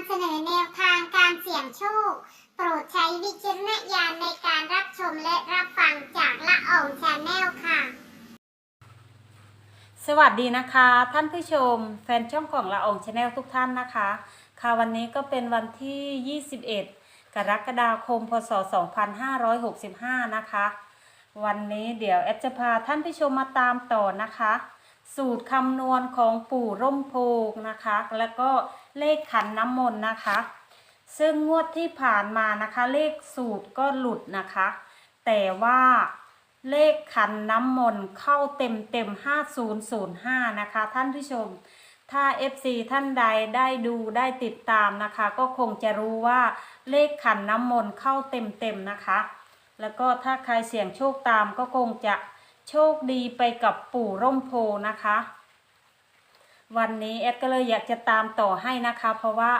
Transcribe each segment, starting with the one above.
ำเสนอแนวทางการเสี่ยงโชค โปรดใช้วิจารณญาณในการรับชมและรับฟังจากละอองชาแนลค่ะ สวัสดีนะคะ ท่านผู้ชม แฟนช่องของละอองชาแนลทุกท่านนะคะ ค่ะวันนี้ก็เป็นวันที่ 21 กรกฎาคม พศ 2565 นะคะ วันนี้เดี๋ยวแอดจะพาท่านผู้ชมมาตามต่อนะคะ สูตรคำนวณของปู่ร่มโพงนะคะ แล้วก็เลขขันน้ำมนต์นะคะ ซึ่งงวดที่ผ่านมานะคะ เลขสูตรก็หลุดนะคะ แต่ว่าเลขขันน้ำมนต์เข้าเต็มเต็ม5005 นะคะ ท่านผู้ชม ถ้า FC ท่านใดได้ดูได้ติดตามนะคะ ก็คงจะรู้ว่าเลขขันน้ำมนต์เข้าเต็มเต็มนะคะ แล้วก็ถ้าใครเสี่ยงโชคตามก็คงจะ โชคดีไปกับปู่ร่มโพนะคะ วันนี้แอดก็เลยอยากจะตามต่อให้นะคะ เพราะว่า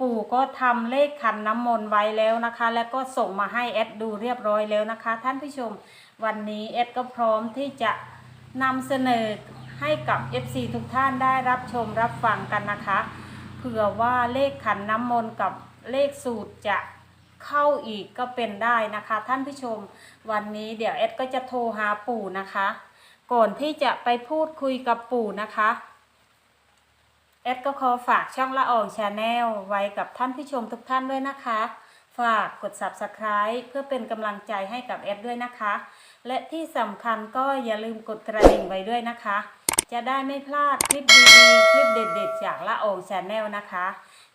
ปู่ก็ทำเลขขันน้ำมนต์ไว้แล้วนะคะ แล้วก็ส่งมาให้แอดดูเรียบร้อยแล้วนะคะ ท่านผู้ชมวันนี้แอดก็พร้อมที่จะนำเสนอให้กับ FC ทุกท่านได้รับชมรับฟังกันนะคะ เผื่อว่าเลขขันน้ำมนต์กับเลขสูตรจะ เข้าอีกก็เป็นได้นะคะ ท่านผู้ชม วันนี้เดี๋ยวแอดก็จะโทรหาปู่นะคะ ก่อนที่จะไปพูดคุยกับปู่นะคะแอดก็ขอฝากช่องละอองชาแนลไว้กับท่านผู้ชมทุกท่านด้วยนะคะ ฝากกด subscribe เพื่อเป็นกำลังใจให้กับแอดด้วยนะคะ และที่สำคัญก็อย่าลืมกดกระดิ่งไว้ด้วยนะคะ จะได้ไม่พลาดคลิปดีๆ คลิปเด็ดๆ จากละอองชาแนลนะคะ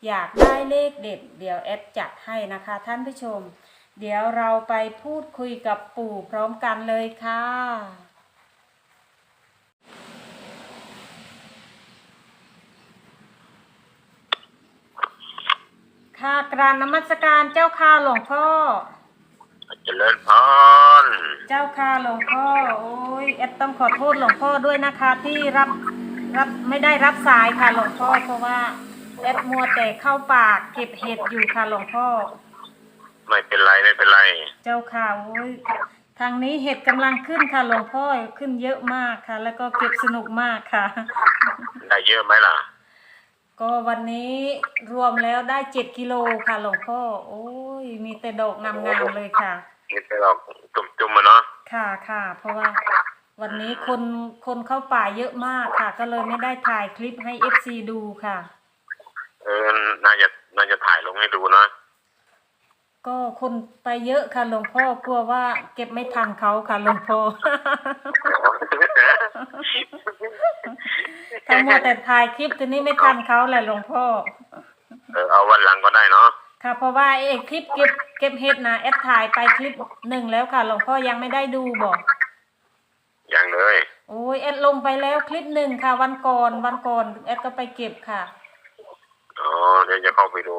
อยากได้เลขเด็ด เดี๋ยวแอดจัดให้นะคะท่านผู้ชม เดี๋ยวเราไปพูดคุยกับปู่พร้อมกันเลยค่ะ ค่ะกรานนมัสการเจ้าค่ะหลวงพ่อ เจริญพรเจ้าค่ะหลวงพ่อ โอ้ยแอดต้องขอโทษหลวงพ่อด้วยนะคะที่รับรับไม่ได้รับสายค่ะหลวงพ่อเพราะว่า แอดมัวแต่เข้าป่าเก็บเห็ดอยู่ค่ะหลวงพ่อ ไม่เป็นไรไม่เป็นไร เจ้าค่ะโอ้ยทางนี้เห็ดกำลังขึ้นค่ะหลวงพ่อขึ้นเยอะมากค่ะ แล้วก็เก็บสนุกมากค่ะ ได้เยอะไหมล่ะ ก็วันนี้รวมแล้วได้เจ็ดกิโลค่ะหลวงพ่อ โอ้ยมีแต่ดอกงามๆเลยค่ะ นี่ไปออกจุ่มๆมาเนาะค่ะค่ะ เพราะว่าวันนี้คนคนเข้าป่าเยอะมากค่ะ ก็เลยไม่ได้ถ่ายคลิปให้เอฟซีดูค่ะ เออน่าจะน่าจะถ่ายลงให้ดูนะก็คนไปเยอะค่ะหลวงพ่อกลัวว่าเก็บไม่ทันเขาค่ะหลวงพ่อ ทั้งหมดแต่ถ่ายคลิปตัวนี้ไม่ทันเขาแหละหลวงพ่อ เออเอาวันหลังก็ได้เนาะ ค่ะ เพราะว่าไอ้คลิปเก็บเก็บเห็ดนะแอดถ่ายไปคลิปหนึ่งแล้วค่ะหลวงพ่อยังไม่ได้ดูบอกอย่างเลย โอ้ยแอดลงไปแล้วคลิปหนึ่งค่ะ วันก่อนวันก่อนแอดก็ไปเก็บค่ะอ๋อเดี๋ยวจะเข้าไปดู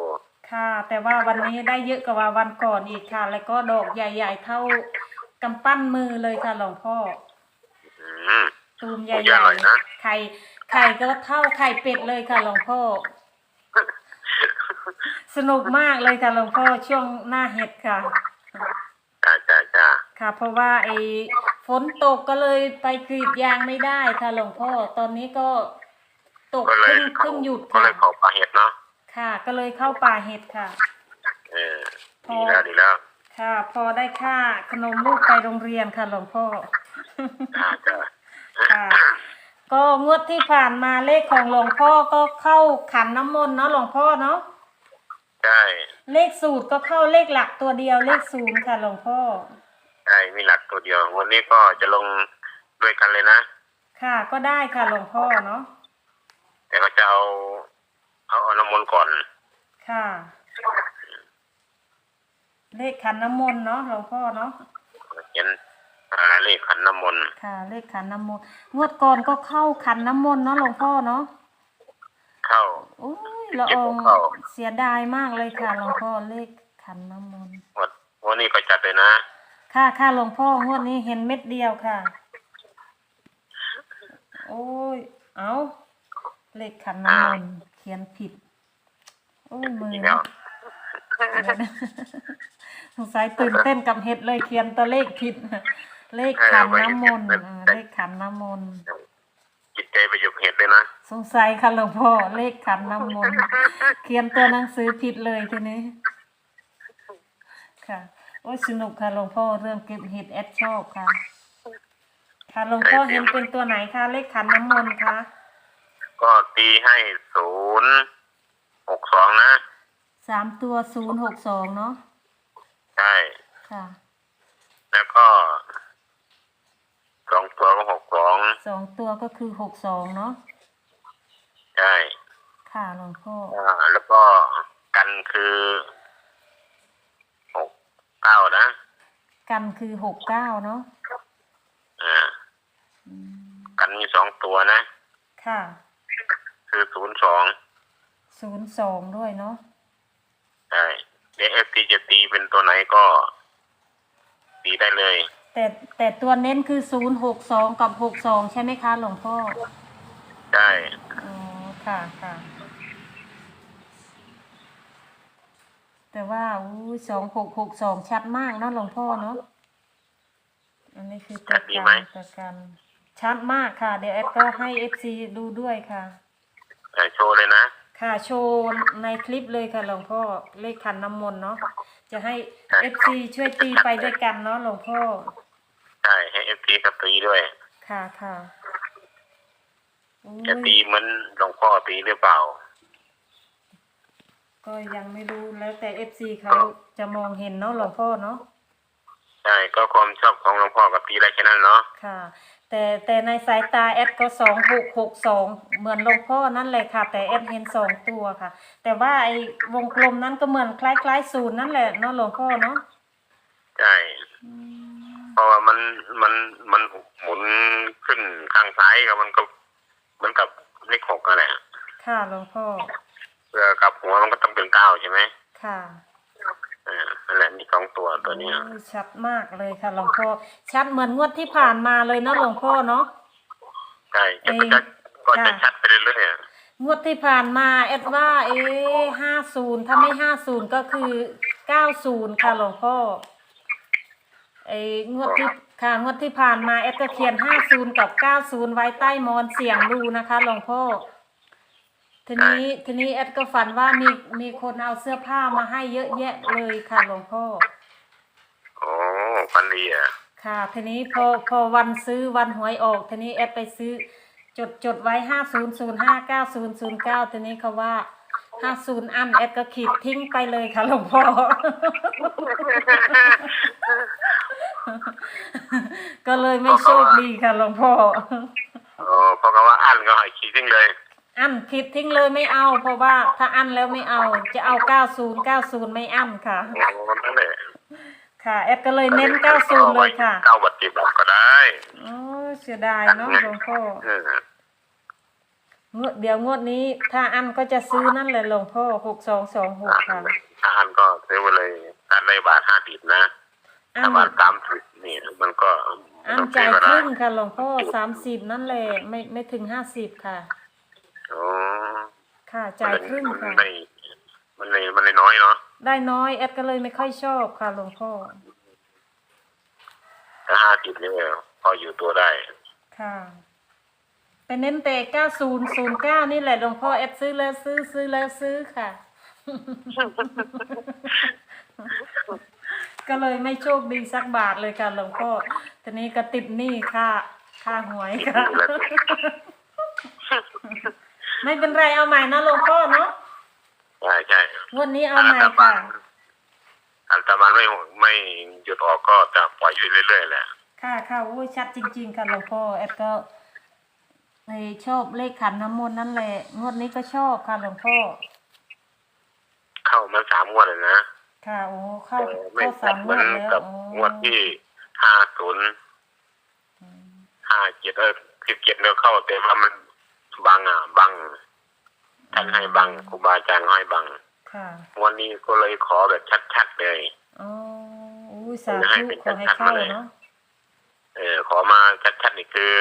ค่ะ แต่ว่าวันนี้ได้เยอะกว่าวันก่อนอีกค่ะ แล้วก็ดอกใหญ่ ๆ เท่ากำปั้นมือเลยค่ะหลวงพ่ออืม ตูมใหโอ้ยอร่ญ่อยนะๆไข่ไข่ก็เท่าไข่เป็ดเลยค่ะหลวงพ่อ สนุกมากเลยค่ะหลวงพ่อช่วงหน้าเห็ดค่ะ จ้าจ้าจ้าค่ะ เพราะว่าไอ้ฝนตกก็เลยไปกรีดยางไม่ได้ค่ะหลวงพ่อ ตอนนี้ก็ตกก็เลยเพิ่งเข้าเพิ่งหยุดก็ค่ะ เลยเข้าปลาเห็ดเนาะ ค่ะ ก็เลยเข้าป่าเห็ดค่ะ เออดีแล้วดีแล้วค่ะ พอได้ค่าขนมลูกไปโรงเรียนค่ะหลวงพ่อจ้าจ้าค่ะ ก็งวดที่ผ่านมาเลขของหลวงพ่อก็เข้าขันน้ำมนต์เนาะหลวงพ่อเนาะ ใช่เลขสูตรก็เข้าเลขหลักตัวเดียวเลขศูนย์ค่ะหลวงพ่อ ใช่มีหลักตัวเดียว วันนี้ก็จะลงด้วยกันเลยนะ ค่ะ ก็ได้ค่ะหลวงพ่อเนาะ แต่ก็จะเอา เอาเอาน้ำมนต์ก่อน ค่ะ เลขขันน้ำมนต์เนาะหลวงพ่อเนาะ เขียนอ่าเลขขันน้ำมนต์ค่ะ เลขขันน้ำมนต์งวดก่อนก็เข้าขันน้ำมนต์เนาะหลวงพ่อเนาะเข้า โอ้ยละอองเข้าเสียดายมากเลยค่ะหลวงพ่อเลขขันน้ำมนต์วันวันนี้ก็จัดเลยนะ ค่ะค่ะหลวงพ่องวดนี้เห็นเม็ดเดียวค่ะ โอ้ย เอาเลขขันน้ำมนต์เขียนผิด โอ้ยมืออีกแล้นะวเดี๋ยวนะสงสัยตื่นเต้นกับเห็ดเลยเขียนตัวเลขผิด เลขขันน้ำมนต์อ่าเลขขันน้ำมนต์จิตใจไปอยู่กับเห็ดเลยนะสงสัยค่ะหลวงพ่อเลขขันน้ำมนต์เขียนตัวหนังสือผิดเลยทีนี้ ค่ะโอ้ยสนุกค่ะหลวงพ่อเรื่องเก็บเห็ดแอดชอบค่ะ ค่ะหลวงพ่อเห็นเป็นตัวไหนคะเลขขันน้ำมนต์คะก็ ตีให้ศูนย์หกสองนะ สามตัวศูนย์หกสองเนาะใช่ ค่ะ แล้วก็สองตัวก็หกสองสองตัวก็คือหกสองเนาะใช่ค่ะหลวงพ่ออ่าแล้วก็กันคือหกเก้านะกันคือหกเก้าเนาะอ่าอืมกันมีสองตัวนะ ค่ะ คือศูนย์สองศูนย์สองด้วยเนาะใช่เดี๋ยวเอฟซีจะตีเป็นตัวไหนก็ ตีได้เลย แต่แต่ตัวเน้นคือศูนย์หกสองกับหกสองใช่ไหมคะหลวงพ่อใช่อ๋อค่ะค่ะ แต่ว่าอู้สองหกหกสองชัดมากเนาะหลวงพ่อเนาะอันนี้คือตัวการตัวการชัดมากค่ะ เดี๋ยวแอดก็ให้เอฟซีดูด้วยค่ะอ่า โชว์เลยนะ ค่ะโชว์ในคลิปเลยค่ะหลวงพ่อเลขขันน้ำมนต์เนาะจะให้เอฟซีช่วยตีไปด้วยกันเนาะหลวงพ่อใช่ให้เอฟซีกับตีด้วย ค่ะค่ะโอ้จะยตีเหมือนหลวงพ่อตีหรือเปล่า ก็ยังไม่รู้แล้วแต่เอฟซีเขาจะมองเห็นเนาะหลวงพ่อเนาะ ใช่ก็ความชอบของหลวงพ่อกับตีได้แค่นั้นเนาะค่ะ แต่แต่ในสายตาแอดก็สองหกหกสองเหมือนหลวงพ่อนั่นแหละค่ะ แต่แอดเห็นสองตัวค่ะ แต่ว่าไอ้วงกลมนั้นก็เหมือนคล้ายๆศูนย์นั่นแหละเนาะหลวงพ่อเนาะใช่อืมเพราะว่ามันมันมันหมุนขึ้นข้างซ้ายก็มันก็เหมือนกับเลขหกนั่นแหละค่ะหลวงพ่อเพื่อกลับหัวมันก็ต้องเป็นเก้าใช่ไหมค่ะ อ่านั่นแหละมี สองตัวตัวเนี้ยโอ้ยชัดมากเลยค่ะหลวงพ่อชัดเหมือนงวดที่ผ่านมาเลยเนาะหลวงพ่อเนาะ ใช่จะก็จะก็จะชัดไปเรื่อยๆอะงวดที่ผ่านมาแอดว่าเอ๊ห้าศูนย์ถ้าไม่ห้าศูนย์ก็คือเก้าศูนย์ค่ะหลวงพ่อไอ้งวดที่ค่ะงวดที่ผ่านมาแอดก็เขียนห้าศูนย์กับเก้าศูนย์ไว้ใต้มอนเสียงดูนะคะหลวงพ่อ ทีนี้ทีนี้แอดก็ฝันว่ามีมีคนเอาเสื้อผ้ามาให้เยอะแยะเลยค่ะหลวงพ่อโอ้ฟันดีอะค่ะ ทีนี้พอพอวันซื้อวันหวยออก ทีนี้แอดไปซื้อ จดจดไว้ห้าศูนย์ศูนย์ห้าเก้าศูนย์ศูนย์เก้าทีนี้เขาว่าห้าศูนย์อันแอดก็ขีดทิ้งไปเลยค่ะหลวงพ่อ ก็เลยไม่โชคดีค่ะหลวงพ่อโอ้เพราะว่าอันก็ให้ขี้ทิ้งเลย อันขีดทิ้งเลยไม่เอา เพราะว่าถ้าอันแล้วไม่เอา จะเอาเก้าศูนย์เก้าศูนย์ไม่อันค่ะโอ้นั่นแหละค่ะ แอดก็เลยเน้นเก้าศูนย์เลยค่ะเก้าบัตรจิบัตรก็ได้โอ้เสียดายเนาะหลวงพ่อเอองวดเดี๋ยวงวดนี้ ถ้าอันก็จะซื้อนั่นแหละหลวงพ่อหกสองสองหกค่ะถ้าอันก็ซื้อไปเลยอันในบาทห้าสิบนะอัถ้านบาทสามสิบนี่มันก็อันต้องจ่ายก็คได้รึ่งค่ะหลวงพ่อสามสิบนั่นแหละไม่ไม่ถึงห้าสิบค่ะโอ้ ค่ะจ่ายครึ่งมันค่ะไม่มันเลยมันเลยน้อยเนาะได้น้อยแอดก็เลยไม่ค่อยชอบค่ะหลวงพ่อ ถ้าห้าสิบนี่พออยู่ตัวได้ค่ะไปเน้นแต่เก้าศูนย์ศูนย์เก้านี่แหละหลวงพ่อแอดซื้อแล้วซื้อซื้อแล้วซื้อค่ะ ก็เลยไม่โชคดีสักบาทเลยค่ะหลวงพ่อทีนี้ก็ติดหนี้ค่าค่าหวยค่ะ ไม่เป็นไรเอาใหม่นะหลวงพ่อเนาะใช่ใช่งวดนี้เอาใหม่ค่ะอันตรมันไม่ไม่หยุดออกก็จะปล่อยอยู่เรื่อยๆแหละค่ะค่ะโอ้ยชัดจริง ๆค่ะหลวงพ่อแอดก็ในชอบเลขขันน้ำมนต์นั่นแหละงวดนี้ก็ชอบค่ะหลวงพ่อเข้ามาสามงวดเลยนะค่ะโอ้เข้าแต่ไม่เข้าสามงเหมืวอนดแล้วกับอ๋องวดที่ห้าศูนย์อืมห้าเจ็ดเออสิบเจ็ดเนี่ยเข้าแต่ว่ามัน บังอะบังท่านให้บังครูบาอาจารย์ให้บังค่ะวันนี้ก็เลยขอแบบชัดๆเลยอ๋ออุ้ยสาให้ธุเป็นขอให้ชัดๆเข้ามาเลยเนาะเออขอมาชัดๆนี่คือ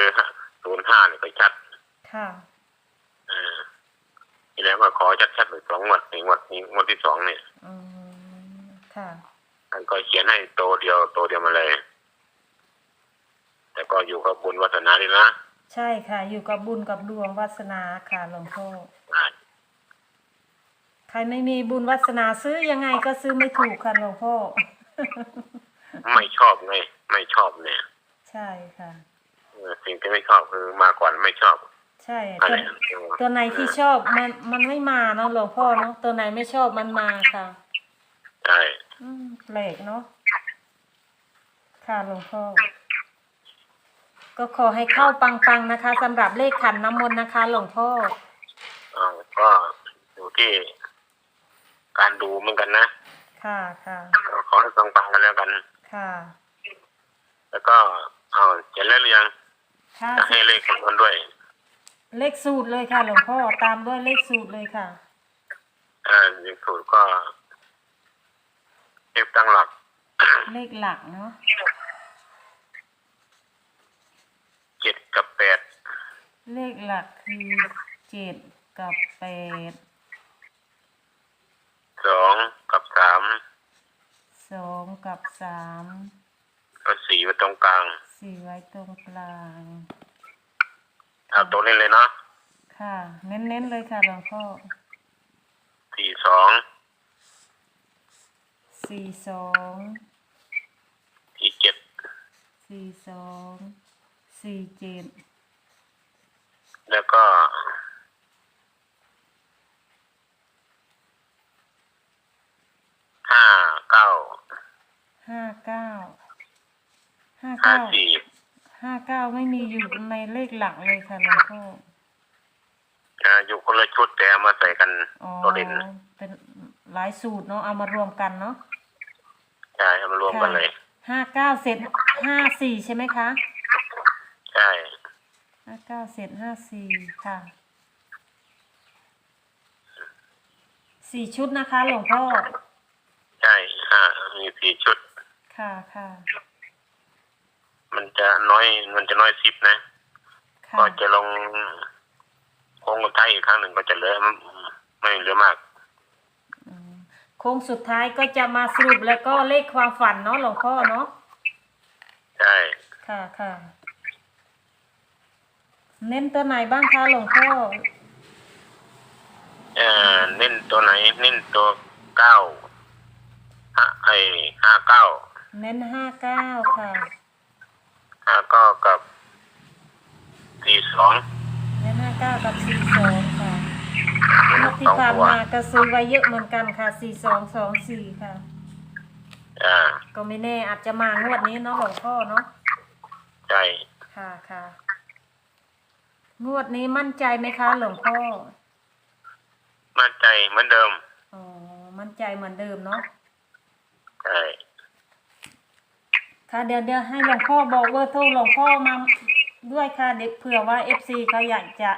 ศูนย์ห้านี่ก็ชัด ค่ะเออทีแล้วก็ขอชัดๆเลยสองงวดในงวดนี้งวดที่สองเนี่ยอืมค่ะท่านก็เขียนให้โตวเดียวโตวเดียวมาเลย แต่ก็อยู่กับบุญวัฒนาดีนะ ใช่ค่ะ อยู่กับบุญกับดวงวาสนาค่ะหลวงพ่ออ่าใครไม่มีบุญวาสนาซื้อยังไงก็ซื้อไม่ถูกค่ะหลวงพ่อ ไม่ชอบไงไม่ชอบเนี่ย ใช่ค่ะเออสิ่งที่ไม่ชอบคือมาก่อนไม่ชอบ ใช่อะตัไรวตัวไหนที่ชอบมันมันไม่มาเนาะหลวงพ่อเนาะตัวไหนไม่ชอบมันมาค่ะใช่อืมแปลกเนาะค่ะหลวงพ่อ ก็ขอให้เข้าปังๆนะคะสำหรับเลขขันน้ำมนต์นะคะหลวงพ่ออ่าก็อยู่ที่การดูเหมือนกันนะค่ะค่ะก็ขอให้ฟังๆกันแล้วกัน ค่ะแล้วก็เอาเสร็จแล้วหรือยังค่ะจะให้เลขคำนวณด้วยเลขสูตรเลยค่ะ หลวงพ่อตามด้วยเลขสูตรเลยค่ะ อ่าเลขสูตรก็เลขตั้งหลักเลขหลักเนาะ เจ็ดกับแปด เลขหลักคือเจ็ดกับแปดสองกับสามสองกับสามก็สี่ไว้ตรงกลางสี่ไว้ตรงกลางเอาตัวนี้เลยเนาะค่ะ เน้นๆเลยค่ะหลวงพ่อสี่สองสี่สองสี่เจ็ดสี่สองสี่เจ็ด แล้วก็ ห้าเก้า ห้าเก้า ห้าห้าเก้า สี่ ห้าเก้าไม่มีอยู่ในเลขหลักเลยค่ะหลวงพ่อ อ่า อยู่คนละชุดแต่เอามาใส่กัน อ๋อ ตัวเด่น เป็นหลายสูตรเนาะ เอามารวมกันเนาะใช่เอามารวมกันเลย ห้าเก้าเสร็จห้าสี่ใช่ไหมคะใช่ห้าเก้าเสร็จห้าสี่ค่ะ สี่ชุดนะคะหลวงพ่อ ใช่ห้ามีสี่ชุด ค่ะค่ะ มันจะน้อย มันจะน้อยซิปนะ ค่ะ ก็จะลงโค้งท้ายอีกครั้งหนึ่งก็จะเหลือไม่เหลือมาก อืมโค้งสุดท้ายก็จะมาสรุปแล้วก็เลขความฝันเนาะหลวงพ่อเนาะ ใช่ ค่ะค่ะ เน้นตัวไหนบ้างคะหลวงพ่อเอ่อเน้นตัวไหน เน้นตัวเก้าห้าไอห้าเก้าเน้นห้าเก้าค่ะห้าเก้ากับสี่สองเน้นห้าเก้ากับสี่สองค่ะงวดที่สองผ่านตัวมาก็ซื้อไว้เยอะเหมือนกันค่ะสี่สองสองสี่ค่ะ อ่า ก็ไม่แน่อาจจะมางวดนี้เนาะหลวงพ่อเนาะใช่ค่ะค่ะ งวดนี้มั่นใจไหมคะ หลวงพ่อ มั่นใจเหมือนเดิม อ๋อ มั่นใจเหมือนเดิมเนาะ ใช่ ค่ะเดี๋ยวเดี๋ยวให้หลวงพ่อบอกเบอร์โทรหลวงพ่อมาด้วยค่ะ เด็กเผื่อว่าเอฟซีเขาอยากจะ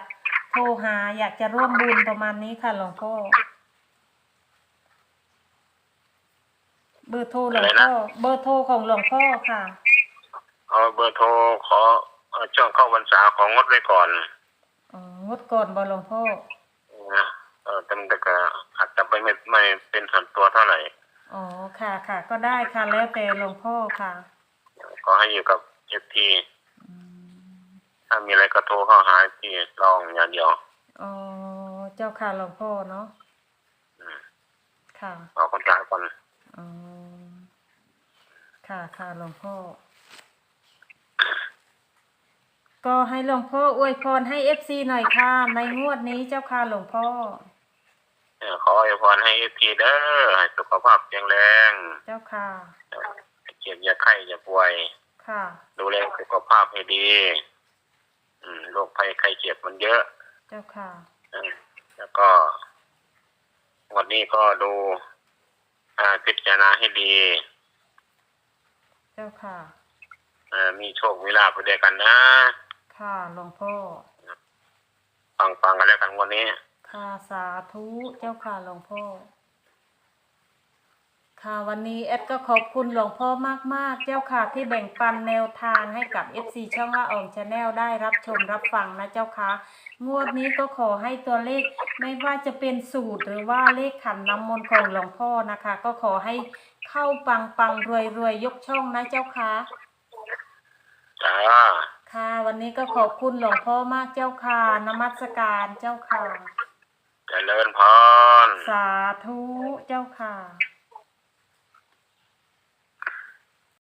โทรหา อยากจะร่วมบุญประมาณนี้ค่ะหลวงพ่อ เบอร์โทรหลวงพ่อ เบอร์โทรของหลวงพ่อค่ะ เอาเบอร์โทรขอเอาช่วงเข้าพรรษาของงดไว้ก่อนอ๋อ งดก่อนบอหลวงพ่อนะเออแต่มันก็อาจจะไปไม่ไม่เป็นส่วนตัวเท่าไหร่อ๋อค่ะค่ะ ก็ได้ค่ะแล้วแต่หลวงพ่อค่ะ ก็ให้อยู่กับเอฟทีอืมถ้ามีอะไรก็โทรเข้าหาที่ลองอย่างเดียวอ๋อเจ้าค่ะหลวงพ่อเนาะอืมค่ะเอาคนจาก่อนอ๋อค่ะค่ะหลวงพ่อ ก็ให้หลวงพ่ออวยพรให้เอฟซีหน่อยค่ะ ในงวดนี้เจ้าค่ะหลวงพ่อ เออขออวยพรให้เอฟทีเด้อให้สุขภาพแข็งแรงเจ้าค่ะ เออเจ็บอย่าไข้อย่าป่วย ค่ะ ดูแลสุขภาพให้ดี อืมโรคภัยไข้เจ็บมันเยอะเจ้าค่ะเออแล้วก็ วันนี้ก็ดูอ่าพิจารณาให้ดีเจ้าค่ะ เอ่อมีโชคมีลาภไปด้วยกันนะ ค่ะหลวงพ่อ ฟังฟังกันแล้วกันวันนี้ ค่ะสาธุเจ้าค่ะหลวงพ่อ ค่ะวันนี้เอดก็ขอบคุณหลวงพ่อมากๆ เจ้าค่ะที่แบ่งปันแนวทางให้กับ FC ช่องละอองชาแนลได้รับชมรับฟังนะเจ้าค่ะ งวดนี้ก็ขอให้ตัวเลขไม่ว่าจะเป็นสูตรหรือว่าเลขขันน้ำมนต์ของหลวงพ่อนะคะ ก็ขอให้เข้าปังปังรวยรวยๆยกช่องนะเจ้าค่ะ จ้า ค่ะ วันนี้ก็ขอบคุณหลวงพ่อมากเจ้าค่ะนมัสการเจ้าค่ะ เจริญพร สาธุเจ้าค่ะ